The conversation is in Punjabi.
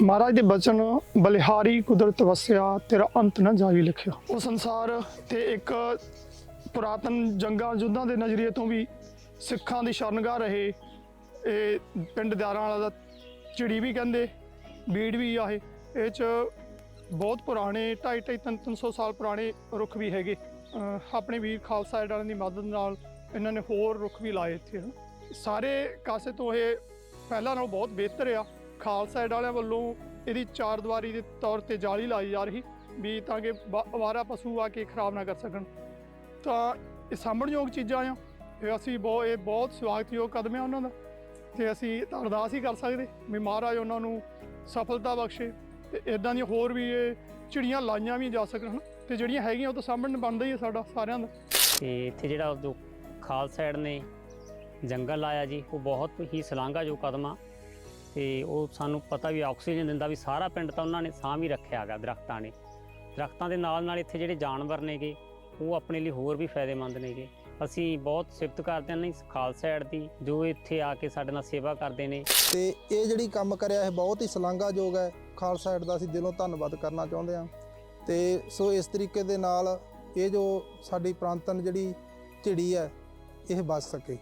ਮਹਾਰਾਜ ਦੇ ਬਚਨ, ਬਲਿਹਾਰੀ ਕੁਦਰਤ ਵਸਿਆ, ਤੇਰਾ ਅੰਤ ਨਾ ਜਾਈ ਲਿਖਿਆ। ਉਹ ਸੰਸਾਰ ਤੇ ਇੱਕ ਪੁਰਾਤਨ ਜੰਗਾਂ ਯੁੱਧਾਂ ਦੇ ਨਜ਼ਰੀਏ ਤੋਂ ਵੀ ਸਿੱਖਾਂ ਦੀ ਸ਼ਰਨਗਾਹ ਰਹੇ। ਇਹ ਪਿੰਡ ਦਿਆਰਾਂ ਵਾਲਾ ਦਾ ਚਿੜੀ ਵੀ ਕਹਿੰਦੇ, ਬੀੜ ਵੀ ਆ ਇਹ। ਇਹ ਚ ਬਹੁਤ ਪੁਰਾਣੇ 2.5 3 300 ਸਾਲ ਪੁਰਾਣੇ ਰੁੱਖ ਵੀ ਹੈਗੇ। ਆਪਣੇ ਵੀਰ ਖਾਲਸਾ ਏਡ ਵਾਲਿਆਂ ਦੀ ਮਦਦ ਨਾਲ ਇਹਨਾਂ ਨੇ ਹੋਰ ਰੁੱਖ ਵੀ ਲਾਏ ਇੱਥੇ ਸਾਰੇ ਕਾਸੇ ਤੋਂ ਇਹ ਪਹਿਲਾਂ ਨਾਲੋਂ ਬਹੁਤ ਬਿਹਤਰ ਆ। ਖਾਲਸਾ ਏਡ ਵਾਲਿਆਂ ਵੱਲੋਂ ਇਹਦੀ ਚਾਰ ਦੀਵਾਰੀ ਦੇ ਤੌਰ ਤੇ ਜਾਲੀ ਲਾਈ ਜਾ ਰਹੀ, ਵੀ ਤਾਂ ਕਿ ਬ- ਪਸ਼ੂ ਆ ਕੇ ਖਰਾਬ ਨਾ ਕਰ ਸਕਣ। ਤਾਂ ਇਹ ਸਾਂਭਣਯੋਗ ਚੀਜ਼ਾਂ ਆ ਇਹ ਅਸੀਂ ਬਹੁਤ ਇਹ ਬਹੁਤ ਸਵਾਗਤਯੋਗ ਕਦਮ ਆ ਉਹਨਾਂ ਦਾ, ਤੇ ਅਸੀਂ ਤਾਂ ਅਰਦਾਸ ਹੀ ਕਰ ਸਕਦੇ ਵੀ ਮਹਾਰਾਜ ਉਹਨਾਂ ਨੂੰ ਸਫਲਤਾ ਬਖਸ਼ੇ, ਤੇ ਇਦਾਂ ਦੀਆਂ ਹੋਰ ਵੀ ਇਹ ਚਿੜੀਆਂ ਲਾਈਆਂ ਵੀ ਜਾ ਸਕਣ ਤੇ ਜਿਹੜੀਆਂ ਹੈਗੀਆਂ ਉਹ ਤਾਂ ਸਾਂਭਣ ਬਣਦਾ ਹੀ ਹੈ ਸਾਡਾ ਸਾਰਿਆਂ ਦਾ। ਤੇ ਇੱਥੇ ਜਿਹੜਾ ਜੋ ਖਾਲਸਾ ਸਾਈਡ ਨੇ ਜੰਗਲ ਲਾਇਆ ਜੀ, ਉਹ ਬਹੁਤ ਹੀ ਸਲਾਂਘਾਯੋਗ ਕਦਮ ਆ। ਤੇ ਉਹ ਸਾਨੂੰ ਪਤਾ ਵੀ ਆਕਸੀਜਨ ਦਿੰਦਾ ਵੀ ਸਾਰਾ ਪਿੰਡ ਤਾਂ ਉਹਨਾਂ ਨੇ ਸਾਂਭ ਵੀ ਰੱਖਿਆ ਹੈਗਾ ਦਰਖਤਾਂ ਨੇ। ਦਰਖਤਾਂ ਦੇ ਨਾਲ ਨਾਲ ਇੱਥੇ ਜਿਹੜੇ ਜਾਨਵਰ ਨੇਗੇ, ਉਹ ਆਪਣੇ ਲਈ ਹੋਰ ਵੀ ਫਾਇਦੇਮੰਦ ਨੇਗੇ। ਅਸੀਂ ਬਹੁਤ ਸਿਫਤ ਕਰਦੇ ਹਾਂ ਇਸ ਖਾਲਸਾ ਸਾਈਡ ਦੀ, ਜੋ ਇੱਥੇ ਆ ਕੇ ਸਾਡੇ ਨਾਲ ਸੇਵਾ ਕਰਦੇ ਨੇ। ਤੇ ਇਹ ਜਿਹੜੀ ਕੰਮ ਕਰਿਆ, ਇਹ ਬਹੁਤ ਹੀ ਸ਼ਲਾਘਾਯੋਗ ਹੈ। ਖਾਲਸਾ ਏਡ ਦਾ ਅਸੀਂ ਦਿਲੋਂ ਧੰਨਵਾਦ ਕਰਨਾ ਚਾਹੁੰਦੇ ਹਾਂ। ਤੇ ਸੋ ਇਸ ਤਰੀਕੇ ਦੇ ਨਾਲ ਇਹ ਜੋ ਸਾਡੀ ਪ੍ਰਾਂਤਨ ਜਿਹੜੀ ਝਿੜੀ ਹੈ, ਇਹ ਬਚ ਸਕੇ।